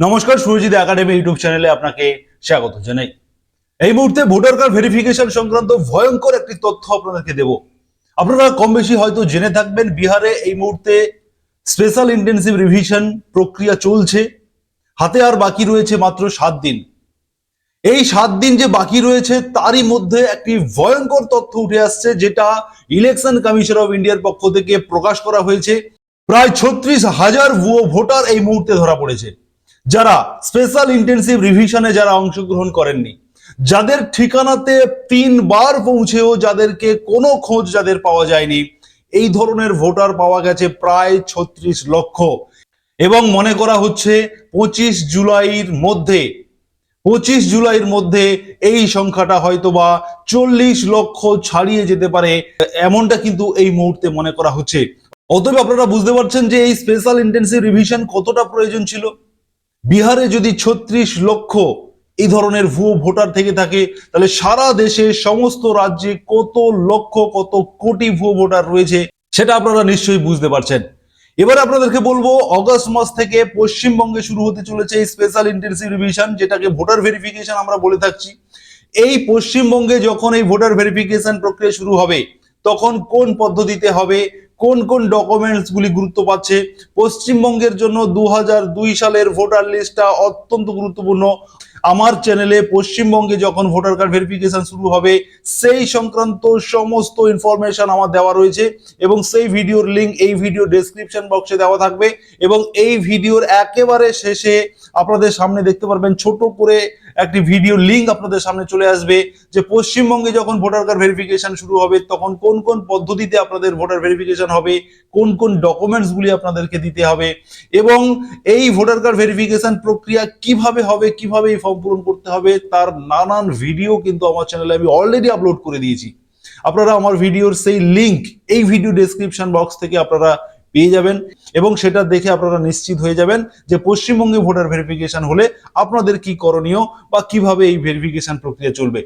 নমস্কার, Surajit academy YouTube চ্যানেলে আপনাকে স্বাগত জানাই। এই মুহূর্তে ভোটার কার্ড ভেরিফিকেশন সংক্রান্ত ভয়ঙ্কর একটি তথ্য আপনাদেরকে দেব। আপনারা কম বেশি হয়তো জেনে থাকবেন, বিহারে এই মুহূর্তে স্পেশাল ইন্টেন্সিভ রিভিশন প্রক্রিয়া চলছে। হাতে আর বাকি রয়েছে মাত্র সাত দিন। এই সাত দিন যে বাকি রয়েছে, তারই মধ্যে একটি ভয়ঙ্কর তথ্য উঠে আসছে, যেটা ইলেকশন কমিশন অফ ইন্ডিয়ার পক্ষ থেকে প্রকাশ করা হয়েছে। প্রায় ছত্রিশ হাজার ভুয়ো ভোটার এই মুহূর্তে ধরা পড়েছে। যারা স্পেশাল ইন্টেন্সিভ রিভিশনে যারা অংশগ্রহণ করেননি, যাদের ঠিকানাতে তিনবার পৌঁছেও যাদেরকে কোনো খোঁজ যাদের পাওয়া যায়নি, এই ধরনের ভোটার পাওয়া গেছে প্রায় ছত্রিশ লক্ষ। এবং মনে করা হচ্ছে পঁচিশ জুলাইয়ের মধ্যে, পঁচিশ জুলাইয়ের মধ্যে এই সংখ্যাটা হয়তো বা চল্লিশ লক্ষ ছাড়িয়ে যেতে পারে, এমনটা কিন্তু এই মুহূর্তে মনে করা হচ্ছে। অতএব আপনারা বুঝতে পারছেন যে এই স্পেশাল ইন্টেন্সিভ রিভিশন কতটা প্রয়োজন ছিল? বিহারে যদি ছত্রিশ লক্ষ এই ধরনের ভুয়ো ভোটার থেকে থাকে, তাহলে সারা দেশে সমস্ত রাজ্যে কত লক্ষ, কত কোটি ভুয়ো ভোটার রয়েছে সেটা আপনারা নিশ্চয়ই বুঝতে পারছেন। এবার আপনাদেরকে বলব, অগস্ট মাস থেকে পশ্চিমবঙ্গে শুরু হতে চলেছে স্পেশাল ইন্টেন্সিভ রিভিশন যেটাকে ভোটার ভেরিফিকেশন আমরা বলে থাকছি। এই পশ্চিমবঙ্গে যখন এই ভোটার ভেরিফিকেশন প্রক্রিয়া শুরু হবে, তখন কোন পদ্ধতিতে হবে কোন কোন ডকুমেন্টস গুলি গুরুত্ব পাচ্ছে? পশ্চিমবঙ্গের জন্য দু সালের ভোটার লিস্টটা অত্যন্ত গুরুত্বপূর্ণ। আমার চ্যানেলে পশ্চিমবঙ্গে যখন ভোটার কার্ড ভেরিফিকেশন শুরু হবে, সেই সংক্রান্ত সমস্ত ইনফরমেশন আমার দেওয়া রয়েছে এবং সেই ভিডিওর লিংক এই ভিডিও ডেসক্রিপশন বক্সে দেওয়া থাকবে এবং এই ভিডিওর একেবারে শেষে আপনাদের সামনে দেখতে পারবেন ছোট করে একটি ভিডিও লিংক আপনাদের সামনে চলে আসবে যে পশ্চিমবঙ্গে যখন ভোটার কার্ড ভেরিফিকেশন শুরু হবে, তখন কোন কোন পদ্ধতিতে আপনাদের ভোটার ভেরিফিকেশন হবে, কোন কোন ডকুমেন্টস গুলি আপনাদেরকে দিতে হবে এবং এই ভোটার কার্ড ভেরিফিকেশন প্রক্রিয়া কীভাবে হবে, কীভাবে এই ফর্ম পূরণ করতে হবে, তার নানান ভিডিও কিন্তু আমার চ্যানেলে আমি অলরেডি আপলোড করে দিয়েছি। আপনারা আমার ভিডিওর সেই লিংক এই ভিডিও ডেসক্রিপশন বক্স থেকে আপনারা পেয়ে যাবেন এবং সেটা দেখে আপনারা নিশ্চিত হয়ে যাবেন যে পশ্চিমবঙ্গে ভোটার ভেরিফিকেশন হলে আপনাদের কি করণীয় বা কীভাবে এই ভেরিফিকেশন প্রক্রিয়া চলবে।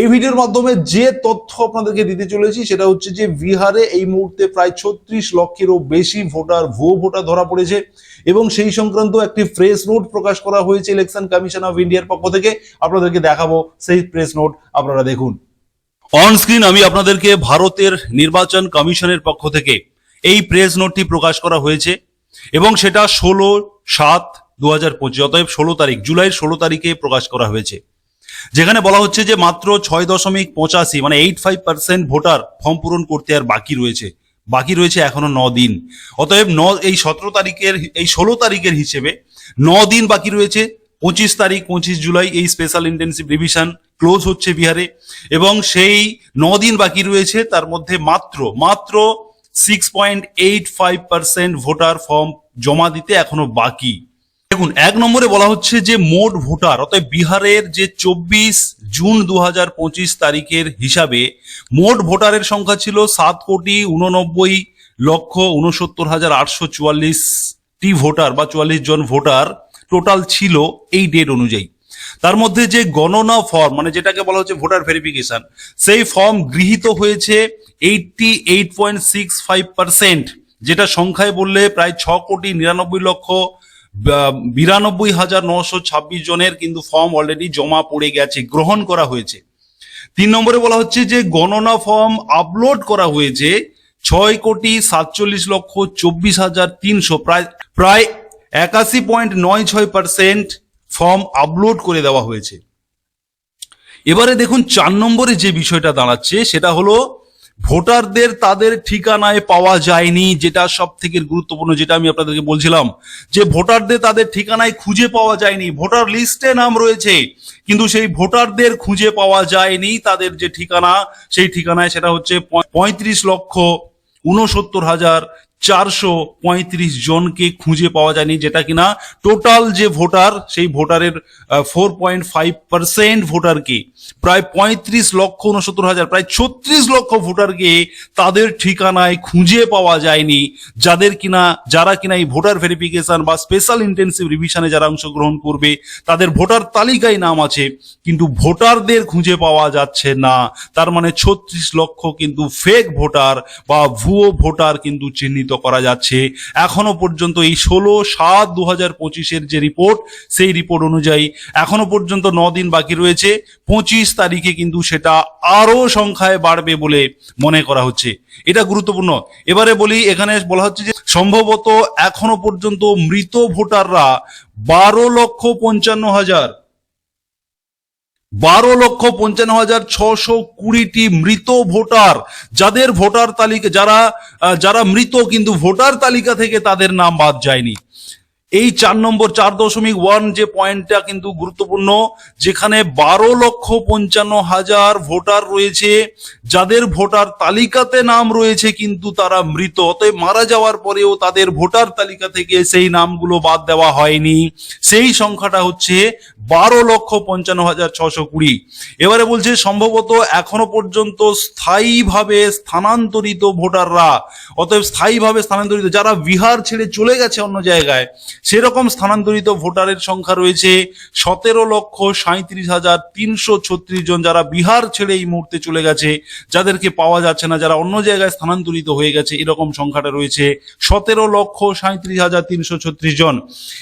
এই ভিডিওর মাধ্যমে যে তথ্য আপনাদেরকে দিতে চলেছি সেটা হচ্ছে যে বিহারে এই মুহূর্তে প্রায় ছত্রিশ লক্ষেরও বেশি ভোটার ভুয়ো ভোটার ধরা পড়েছে এবং সেই সংক্রান্ত একটি প্রেস নোট প্রকাশ করা হয়েছে ইলেকশন কমিশন অফ ইন্ডিয়ার পক্ষ থেকে। আপনাদেরকে দেখাবো সেই প্রেস নোট আপনারা দেখুন। অন স্ক্রিন আমি আপনাদেরকে ভারতের নির্বাচন কমিশনের পক্ষ থেকে এই প্রেস নোটটি প্রকাশ করা হয়েছে এবং সেটা ষোলো সাত দু হাজার পঁচিশ, অতএব ষোলো তারিখ, জুলাইয়ের ষোলো তারিখে প্রকাশ করা হয়েছে। যেখানে বলা হচ্ছে যে মাত্র ছয় দশমিক পঁচাশি মানে eight five percent voter form পূরণ করতে আর বাকি রয়েছে। বাকি রয়েছে এখনও ন দিন। অতএব ন, এই সতেরো তারিখের, এই ষোলো তারিখের হিসেবে ন দিন বাকি রয়েছে। পঁচিশ তারিখ, পঁচিশ জুলাই, এই স্পেশাল ইন্টেন্সিভ রিভিশন ক্লোজ হচ্ছে বিহারে এবং সেই ন দিন বাকি রয়েছে, তার মধ্যে মাত্র মাত্র six point eight five percent voter form জমা দিতে এখনও বাকি। দেখুন, এক নম্বরে বলা হচ্ছে যে মোট ভোটার অর্থাৎ বিহারের যে চব্বিশ জুন দু পঁচিশ তারিখের হিসাবে মোট ভোটারের সংখ্যা ছিল সাত কোটি উননব্বই লক্ষ উনসত্তর হাজার আটশো চুয়াল্লিশটি ভোটার বা চুয়াল্লিশ জন ভোটার টোটাল ছিল এই ডেট অনুযায়ী। তার মধ্যে যে গণনা ফর্ম মানে যেটাকে বলা হচ্ছে ভোটার ভেরিফিকেশন সেই ফর্ম গৃহীত হয়েছে eighty eight point six five percent যেটা সংখ্যায় বললে প্রায় ছ কোটি নিরানব্বই লক্ষ বিরানব্বই হাজার নশো ছাব্বিশ জনের কিন্তু ফর্ম অলরেডি জমা পড়ে গেছে, গ্রহণ করা হয়েছে। তিন নম্বরে বলা হচ্ছে যে গণনা ফর্ম আপলোড করা হয়েছে, ছয় কোটি সাতচল্লিশ লক্ষ চব্বিশ হাজার তিনশো, প্রায় প্রায় একাশি পয়েন্ট নয় ছয় পার্সেন্ট ফর্ম আপলোড করে দেওয়া হয়েছে। এবারে দেখুন, চার নম্বরে যে বিষয়টা দাঁড়াচ্ছে, সেটা হলো ভোটারদের তাদের ঠিকানায় পাওয়া যায়নি, যেটা সব থেকে গুরুত্বপূর্ণ, যেটা আমি আপনাদেরকে বলছিলাম, যে ভোটারদের তাদের ঠিকানায় খুঁজে পাওয়া যায়নি, ভোটার লিস্টে নাম রয়েছে, কিন্তু সেই ভোটারদের খুঁজে পাওয়া যায়নি, তাদের যে ঠিকানা, সেই ঠিকানায় সেটা হচ্ছে পঁয়ত্রিশ লক্ষ উনসত্তর হাজার চারশো পঁয়ত্রিশ জনকে খুঁজে পাওয়া যায়নি, যেটা কিনা টোটাল যে ভোটার, সেই ভোটারের ফোর পয়েন্ট ফাইভ পার্সেন্ট ভোটারকে, প্রায় পঁয়ত্রিশ লক্ষ উনসত্তর হাজার, প্রায় ছত্রিশ লক্ষ ভোটারকে তাদের ঠিকানায় খুঁজে পাওয়া যায়নি, যাদের কিনা, যারা কিনা এই ভোটার ভেরিফিকেশন বা স্পেশাল ইন্টেন্সিভ রিভিশনে যারা অংশগ্রহণ করবে, তাদের ভোটার তালিকায় নাম আছে, কিন্তু ভোটারদের খুঁজে পাওয়া যাচ্ছে না। তার মানে ছত্রিশ লক্ষ কিন্তু ফেক ভোটার বা ভুয়ো ভোটার কিন্তু চিহ্নিত করা যাচ্ছে। এখনও পর্যন্ত এই ষোলো সাত দু হাজার পঁচিশের যে রিপোর্ট, সেই রিপোর্ট অনুযায়ী এখনও পর্যন্ত ন দিন বাকি রয়েছে। পঁচিশ তারিখে কিন্তু সেটা আরও সংখ্যায় বাড়বে বলে মনে করা হচ্ছে। এটা গুরুত্বপূর্ণ। এবারে বলি, এখানে বলা হচ্ছে যে সম্ভবত এখনও পর্যন্ত মৃত ভোটাররা বারো লক্ষ পঞ্চান্ন হাজার বারো লক্ষ পঞ্চান্ন হাজার ছশো কুড়িটি মৃত ভোটার। যাদের ভোটার তালিকা, যারা যারা মৃত কিন্তু ভোটার তালিকা থেকে তাদের নাম বাদ যায়নি। এই চার নম্বর, চার দশমিক ওয়ান যে পয়েন্টটা কিন্তু গুরুত্বপূর্ণ, যেখানে বারো লক্ষ পঞ্চান্ন হাজার ভোটার রয়েছে, যাদের ভোটার তালিকাতে নাম রয়েছে কিন্তু তারা মৃত। অতএব মারা যাওয়ার পরেও তাদের ভোটার তালিকা থেকে সেই নামগুলো বাদ দেওয়া হয়নি। সেই সংখ্যাটা হচ্ছে বারো লক্ষ পঞ্চান্ন হাজার ছশো কুড়ি। এবারে বলছে, সম্ভবত এখনও পর্যন্ত স্থায়ীভাবে স্থানান্তরিত ভোটাররা, অতএব স্থায়ীভাবে স্থানান্তরিত, যারা বিহার ছেড়ে চলে গেছে অন্য জায়গায়, সেরকম স্থানান্তরিত ভোটারের সংখ্যা রয়েছে সতেরো লক্ষ সাঁত্রিশ হাজার তিনশো ছত্রিশ জন যারা বিহার ছেড়ে এই মুহূর্তে চলে গেছে, যাদেরকে পাওয়া যাচ্ছে না, যারা অন্য জায়গায় স্থানান্তরিত হয়ে গেছে, এরকম সংখ্যাটা রয়েছে সতেরো লক্ষ সাঁত্রিশ হাজার তিনশো ছত্রিশ জন।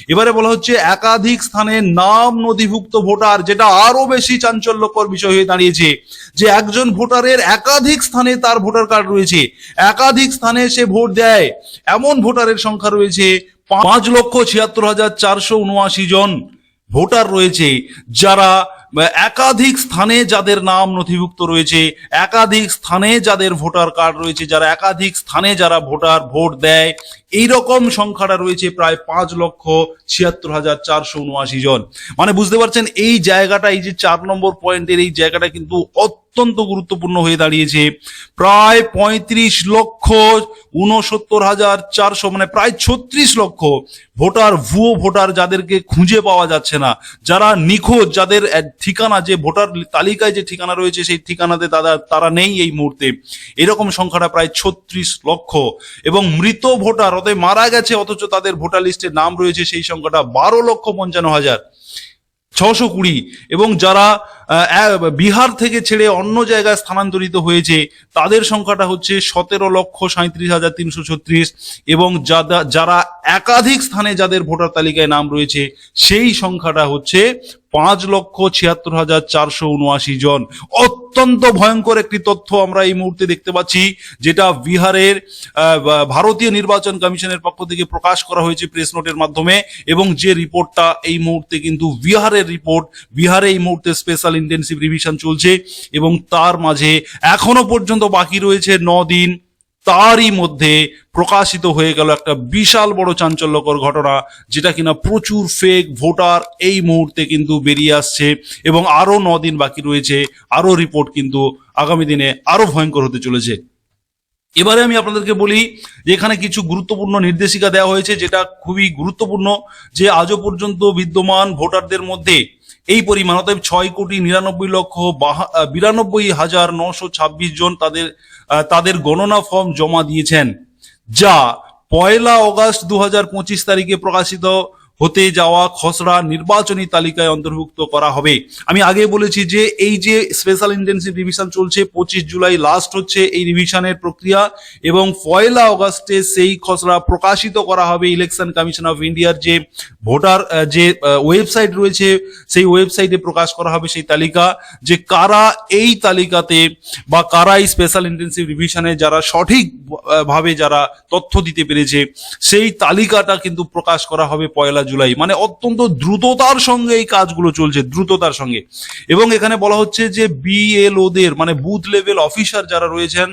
এবারে বলা হচ্ছে একাধিক স্থানে নাম নথিভুক্ত ভোটার, যেটা আরও বেশি চাঞ্চল্যকর বিষয় হয়ে দাঁড়িয়েছে, যে একজন ভোটারের একাধিক স্থানে তার ভোটার কার্ড রয়েছে। একাধিক স্থানে সে ভোট দেয়। এমন ভোটারের সংখ্যা রয়েছে পাঁচ লক্ষ ছিয়াত্তর হাজার চারশো উনআশি জন ভোটার রয়েছে, যারা একাধিক স্থানে যাদের নাম নথিভুক্ত রয়েছে, একাধিক স্থানে যাদের ভোটার কার্ড রয়েছে, যারা একাধিক স্থানে যারা ভোটার ভোট দেয় এই রকম সংখ্যাটা রয়েছে প্রায় পাঁচ লক্ষ ছিয়াত্তর হাজার চারশো উনআশি জন। মানে বুঝতে পারছেন, এই জায়গাটা, এই যে চার নম্বর পয়েন্টের এই জায়গাটা কিন্তু অত্যন্ত গুরুত্বপূর্ণ হয়ে দাঁড়িয়েছে। প্রায় পঁয়ত্রিশ লক্ষ উনসত্তর হাজার চারশো মানে প্রায় ছত্রিশ লক্ষ ভোটার, ভুয়ো ভোটার যাদেরকে খুঁজে পাওয়া যাচ্ছে না। যারা নিখোঁজ, যাদের ঠিকানা যে ভোটার তালিকায় যে ঠিকানা রয়েছে, সেই ঠিকানাতে তারা তারা নেই এই মুহূর্তে। এরকম সংখ্যাটা প্রায় ছত্রিশ লক্ষ। এবং মৃত ভোটার, অতএব মারা গেছে, অথচ তাদের ভোটার লিস্টে নাম রয়েছে সেই সংখ্যাটা বারো লক্ষ পঞ্চান্ন হাজার। ছশো কুড়ি এবং যারা বিহার থেকে ছেড়ে অন্য জায়গায় স্থানান্তরিত হয়েছে, তাদের সংখ্যাটা হচ্ছে সতেরো লক্ষ সাঁত্রিশ হাজার তিনশো ছত্রিশ এবং যারা একাধিক স্থানে যাদের ভোটার তালিকায় নাম রয়েছে, সেই সংখ্যাটা হচ্ছে পাঁচ লক্ষ ছিয়াত্তর হাজার চারশো উনআশি জন। অত্যন্ত ভয়ঙ্কর একটি তথ্য আমরা এই মুহূর্তে দেখতে পাচ্ছি, যেটা বিহারের ভারতীয় নির্বাচন কমিশনের পক্ষ থেকে প্রকাশ করা হয়েছে প্রেস নোটের মাধ্যমে, এবং যে রিপোর্টটা এই মুহূর্তে কিন্তু বিহারের রিপোর্ট, বিহারে এই মুহূর্তে স্পেশাল ইন্টেন্সিভ রিভিশন চলছে, এবং তার মাঝে এখনও পর্যন্ত বাকি রয়েছে ন দিন। তারই মধ্যে প্রকাশিত হয়ে গেল একটা বিশাল বড় চাঞ্চল্যকর ঘটনা, যেটা কিনা প্রচুর ফেক ভোটার এই মুহূর্তে কিন্তু বেরিয়ে আসছে এবং আরও ন দিন বাকি রয়েছে আরও রিপোর্ট কিন্তু আগামী দিনে আরও ভয়ঙ্কর হতে চলেছে। এবারে আমি আপনাদেরকে বলি যে এখানে কিছু গুরুত্বপূর্ণ নির্দেশিকা দেওয়া হয়েছে, যেটা খুবই গুরুত্বপূর্ণ যে আজও পর্যন্ত বিদ্যমান ভোটারদের মধ্যে এই পরিমাণ, অতএব ছয় কোটি নিরানব্বই লক্ষ বিরানব্বই হাজার নশো ছাব্বিশ জন তাদের তাদের গণনা ফর্ম জমা দিয়েছেন, যা পয়লা অগাস্ট দু হাজার পঁচিশ তারিখে প্রকাশিত হতে যাওয়া খসড়া নির্বাচনী তালিকায় অন্তর্ভুক্ত করা হবে। আমি আগে বলেছি যে এই যে স্পেশাল ইন্টেন্সিভ রিভিশন চলছে, পঁচিশ জুলাই লাস্ট হচ্ছে এই রিভিশনের প্রক্রিয়া এবং পয়লা অগাস্টে সেই খসড়া প্রকাশিত করা হবে ইলেকশন কমিশন অফ ইন্ডিয়ার যে ভোটার যে ওয়েবসাইট রয়েছে, সেই ওয়েবসাইটে প্রকাশ করা হবে সেই তালিকা যে কারা এই তালিকাতে বা কারা এই স্পেশাল ইন্টেন্সিভ রিভিশনে যারা সঠিক ভাবে যারা তথ্য দিতে পেরেছে, সেই তালিকাটা কিন্তু প্রকাশ করা হবে পয়লা জুলাই মানে অত্যন্ত দ্রুততার সঙ্গে এই কাজগুলো চলছে, দ্রুততার সঙ্গে। এবং এখানে বলা হচ্ছে যে বিএলওদের মানে বুথ লেভেল অফিসার যারা রয়েছেন,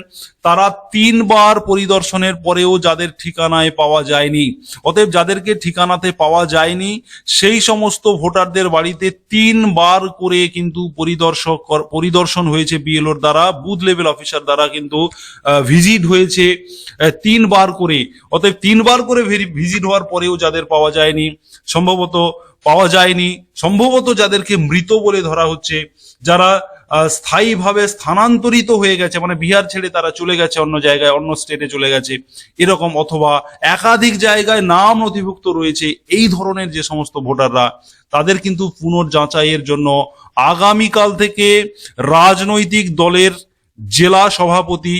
তারা তিনবার পরিদর্শনের পরেও যাদের ঠিকানায় পাওয়া যায়নি, অতএব যাদেরকে ঠিকানাতে পাওয়া যায়নি, সেই সমস্ত ভোটারদের বাড়িতে তিনবার করে কিন্তু পরিদর্শক, পরিদর্শন হয়েছে বিএলওর দ্বারা, বুথ লেভেল অফিসার দ্বারা কিন্তু ভিজিট হয়েছে তিনবার করে। অতএব তিনবার করে ভিজিট হওয়ার পরেও যাদের পাওয়া যায়নি সম্ভবত পাওয়া যায়নি। সম্ভবত যাদেরকে মৃত বলে ধরা হচ্ছে, যারা স্থায়ীভাবে স্থানান্তরিত হয়ে গেছে মানে বিহার ছেড়ে তারা চলে গেছে অন্য জায়গায়, অন্য স্টেটে চলে গেছে, এরকম অথবা একাধিক জায়গায় নাম নথিভুক্ত রয়েছে, এই ধরনের যে সমস্ত ভোটাররা, তাদের কিন্তু পুনর্যাচাইয়ের জন্য আগামীকাল থেকে রাজনৈতিক দলের জেলা সভাপতি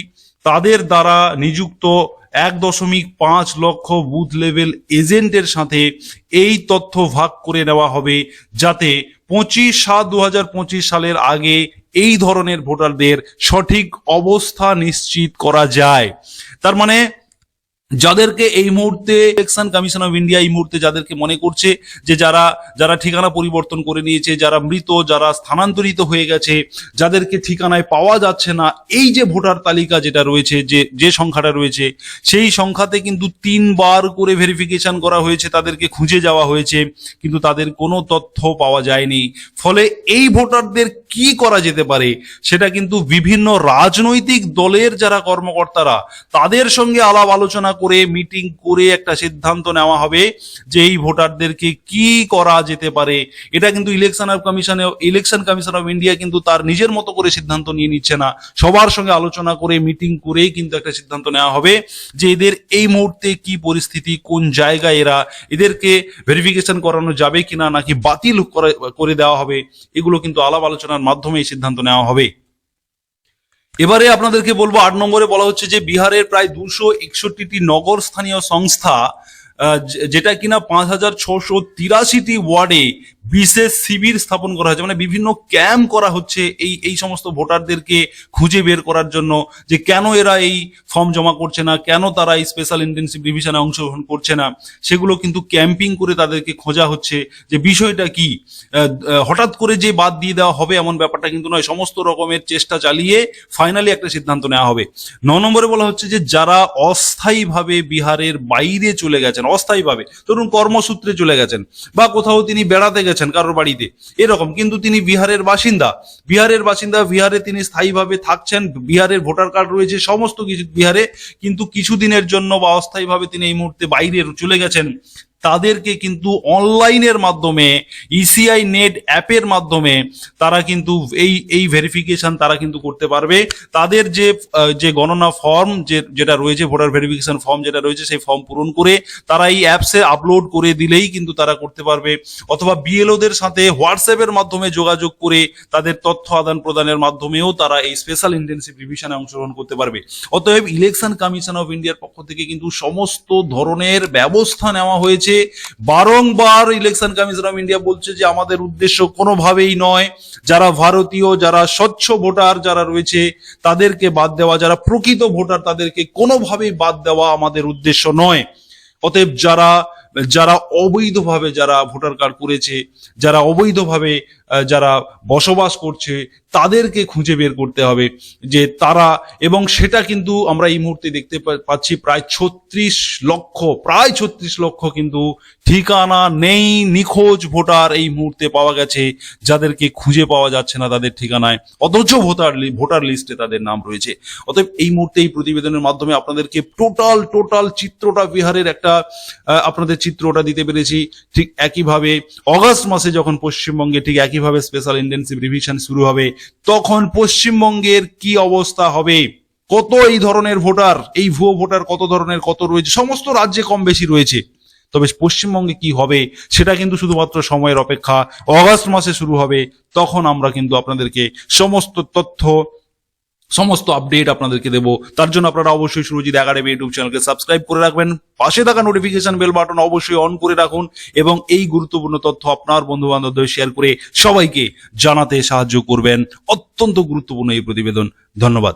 তাদের দ্বারা নিযুক্ত এক দশমিক পাঁচ লক্ষ বুথ লেভেল এজেন্টের সাথে এই তথ্য ভাগ করে নেওয়া হবে যাতে পঁচিশ সাত দু সালের আগে এই ধরনের ভোটারদের সঠিক অবস্থা নিশ্চিত করা যায়। তার মানে যাদেরকে এই মুহূর্তে ইলেকশন কমিশন অফ ইন্ডিয়া এই মুহূর্তে যাদেরকে মনে করছে যে যারা যারা ঠিকানা পরিবর্তন করে নিয়েছে, যারা মৃত, যারা স্থানান্তরিত হয়ে গেছে, যাদেরকে ঠিকানায় পাওয়া যাচ্ছে না, এই যে ভোটার তালিকা যেটা রয়েছে, যে যে সংখ্যাটা রয়েছে, সেই সংখ্যাতে কিন্তু তিনবার করে ভেরিফিকেশন করা হয়েছে, তাদেরকে খুঁজে যাওয়া হয়েছে, কিন্তু তাদের কোনো তথ্য পাওয়া যায়নি। ফলে এই ভোটারদের কি করা যেতে পারে, সেটা কিন্তু বিভিন্ন রাজনৈতিক দলের যারা কর্মকর্তারা, তাদের সঙ্গে আলাপ আলোচনা করে মিটিং করে একটা সিদ্ধান্ত নেওয়া হবে যে এই ভোটারদেরকে কি করা যেতে পারে। এটা কিন্তু ইলেকশন অফ কমিশনে ইলেকশন কমিশন অফ ইন্ডিয়া কিন্তু তার নিজের মতো করে সিদ্ধান্ত নিয়ে নিচ্ছে না। সবার সঙ্গে আলোচনা করে মিটিং করেই কিন্তু একটা সিদ্ধান্ত নেওয়া হবে যে এদের এই মুহূর্তে কি পরিস্থিতি, কোন জায়গায় এরা, এদেরকে ভেরিফিকেশন করানো যাবে কিনা নাকি বাতিল করে দেওয়া হবে, এগুলো কিন্তু আলাপ আলোচনার মাধ্যমে এই সিদ্ধান্ত নেওয়া হবে। এবারে আপনাদেরকে বলব, আট নম্বরে বলা হচ্ছে যে বিহারের প্রায় দুশো একষট্টিটি নগর স্থানীয় সংস্থা যেটা কিনা পাঁচ হাজার ছশো তিরাশিটি ওয়ার্ডে বিশেষ শিবির স্থাপন করা হয়েছে। মানে বিভিন্ন ক্যাম্প করা হচ্ছে এই এই সমস্ত ভোটারদেরকে খুঁজে বের করার জন্য যে কেন এরা এই ফর্ম জমা করছে না, কেন তারা এই স্পেশাল ইন্টেন্সিভ রিভিশনে অংশগ্রহণ করছে না, সেগুলো কিন্তু ক্যাম্পিং করে তাদেরকে খোঁজা হচ্ছে যে বিষয়টা কি। হঠাৎ করে যে বাদ দিয়ে দেওয়া হবে এমন ব্যাপারটা কিন্তু নয়, সমস্ত রকমের চেষ্টা চালিয়ে ফাইনালি একটা সিদ্ধান্ত নেওয়া হবে। ন নম্বরে বলা হচ্ছে যে যারা অস্থায়ীভাবে বিহারের বাইরে চলে গেছেন, অস্থায়ীভাবে, ধরুন কর্মসূত্রে চলে গেছেন বা কোথাও তিনি বেড়াতে গেছেন কারোর বাড়িতে। এরকম। কিন্তু তিনি বিহারের বাসিন্দা। বিহারের বাসিন্দা, বিহারে তিনি স্থায়ীভাবে থাকছেন, বিহারের ভোটার কার্ড রয়েছে, সমস্ত কিছু বিহারে। কিন্তু কিছুদিনের জন্য বা অস্থায়ীভাবে তিনি এই মুহূর্তে বাইরে চলে গেছেন। তাদেরকে কিন্তু অনলাইনের মাধ্যমে ইসিআই নেট অ্যাপের মাধ্যমে তারা কিন্তু এই এই ভেরিফিকেশন তারা কিন্তু করতে পারবে। তাদের যে যে গণনা ফর্ম যে, যেটা রয়েছে ভোটার ভেরিফিকেশন ফর্ম যেটা রয়েছে, সেই ফর্ম পূরণ করে তারা এই অ্যাপসে আপলোড করে দিলেই কিন্তু তারা করতে পারবে। অথবা বিএলওদের সাথে হোয়াটসঅ্যাপের মাধ্যমে যোগাযোগ করে তাদের তথ্য আদান প্রদানের মাধ্যমেও তারা এই স্পেশাল ইন্টেন্সিভ রিভিশনে অংশগ্রহণ করতে পারবে। অতএব ইলেকশন কমিশন অফ ইন্ডিয়ার পক্ষ থেকে কিন্তু সমস্ত ধরনের ব্যবস্থা নেওয়া হয়েছে। বারংবার ইলেকশন কমিশন অফ ইন্ডিয়া বলছে যে আমাদের উদ্দেশ্য কোনোভাবেই নয়, যারা ভারতীয়, যারা স্বচ্ছ ভোটার যারা রয়েছে, তাদেরকে বাদ দেওয়া, যারা প্রকৃত ভোটার তাদেরকে কোনোভাবেই বাদ দেওয়া আমাদের উদ্দেশ্য নয়। অতএব যারা যারা অবৈধভাবে যারা ভোটার কার্ড করেছে, যারা অবৈধভাবে যারা বসবাস করছে, তাদেরকে খুঁজে বের করতে হবে যে তারা, এবং সেটা কিন্তু আমরা এই মুহূর্তে দেখতে পাচ্ছি প্রায় ছত্রিশ লক্ষ, প্রায় ছত্রিশ লক্ষ কিন্তু ঠিকানা নেই, নিখোঁজ ভোটার এই মুহূর্তে পাওয়া গেছে, যাদেরকে খুঁজে পাওয়া যাচ্ছে না তাদের ঠিকানায়, অথচ ভোটার ভোটার লিস্টে তাদের নাম রয়েছে। অতএব এই মুহূর্তে এই প্রতিবেদনের মাধ্যমে আপনাদেরকে টোটাল টোটাল চিত্রটা, বিহারের একটা আপনাদের চিত্রটা দিতে পেরেছি। ঠিক একইভাবে অগস্ট মাসে যখন পশ্চিমবঙ্গে ঠিক একইভাবে স্পেশাল ইন্টেন্সিভ রিভিশন শুরু হবে, তখন পশ্চিমবঙ্গের কি অবস্থা হবে, কত এই ধরনের ভোটার এই ভুয়ো ভোটার কত ধরনের, কত রয়েছে, সমস্ত রাজ্যে কম বেশি রয়েছে। তবে পশ্চিমবঙ্গে কি হবে, সেটা কিন্তু শুধুমাত্র সময়ের অপেক্ষা, অগাস্ট মাসে শুরু হবে, তখন আমরা কিন্তু আপনাদেরকে সমস্ত তথ্য সমস্ত আপডেট আপনাদেরকে দেবো। তার জন্য আপনারা অবশ্যই সুরজিৎ একাডেমি ইউটিউব চ্যানেলকে সাবস্ক্রাইব করে রাখবেন। পাশে থাকা নোটিফিকেশন বেল বাটন অবশ্যই অন করে রাখুন এবং এই গুরুত্বপূর্ণ তথ্য আপনার বন্ধু বান্ধবদের শেয়ার করে সবাইকে জানাতে সাহায্য করবেন। অত্যন্ত গুরুত্বপূর্ণ এই প্রতিবেদন। ধন্যবাদ।